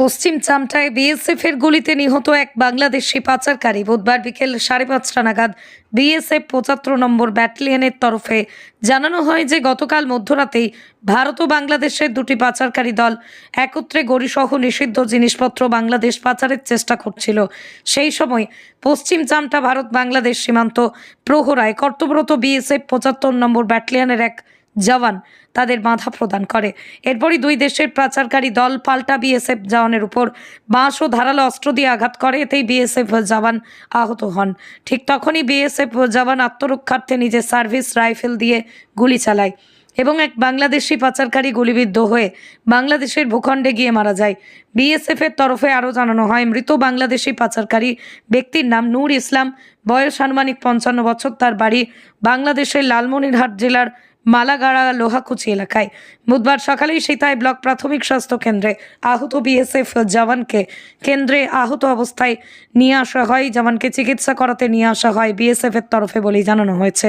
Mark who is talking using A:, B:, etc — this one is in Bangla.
A: পশ্চিম চামটায় বিএসএফ এর গুলিতে নিহত এক বাংলাদেশি পাচারকারী বুধবার বিকেল সাড়ে পাঁচটা নাগাদ বিএসএফ পঁচাত্তর নম্বর ব্যাটালিয়নের তরফে জানানো হয় যে গতকাল মধ্যরাতেই ভারত ও বাংলাদেশের দুটি পাচারকারী দল একত্রে গড়িসহ নিষিদ্ধ জিনিসপত্র বাংলাদেশ পাচারের চেষ্টা করছিল। সেই সময় পশ্চিম চামটা ভারত বাংলাদেশ সীমান্ত প্রহরায় কর্তব্যরত বিএসএফ পঁচাত্তর নম্বর ব্যাটালিয়নের এক জওয়ান তাদের বাধা প্রদান করে। এরপরই দুই দেশের পাচারকারী দল পাল্টা বিএসএফ জওয়ানের উপর বাঁশ ও ধারালো অস্ত্র দিয়ে আঘাত করে। এতেই বিএসএফ জওয়ান আহত হন। ঠিক তখনই বিএসএফ জওয়ান আত্মরক্ষার্থে নিজের সার্ভিস রাইফেল দিয়ে গুলি চালায় এবং এক বাংলাদেশি পাচারকারী গুলিবিদ্ধ হয়ে বাংলাদেশের ভূখণ্ডে গিয়ে মারা যায়। বিএসএফ এর তরফে আরও জানানো হয়, মৃত বাংলাদেশি পাচারকারী ব্যক্তির নাম নূর ইসলাম। বয়স আনুমানিক পঞ্চান্ন বছর। তার বাড়ি বাংলাদেশের লালমনিরহাট জেলার মালাগাড়া লোহাকুচি এলাকায়। বুধবার সকালেই সীতায় ব্লক প্রাথমিক স্বাস্থ্য কেন্দ্রে আহত বিএসএফ জওয়ানকে কেন্দ্রে আহত অবস্থায় নিয়ে আসা হয়। জওয়ানকে চিকিৎসা করাতে নিয়ে আসা হয় বিএসএফ এর তরফে বলেই জানানো হয়েছে।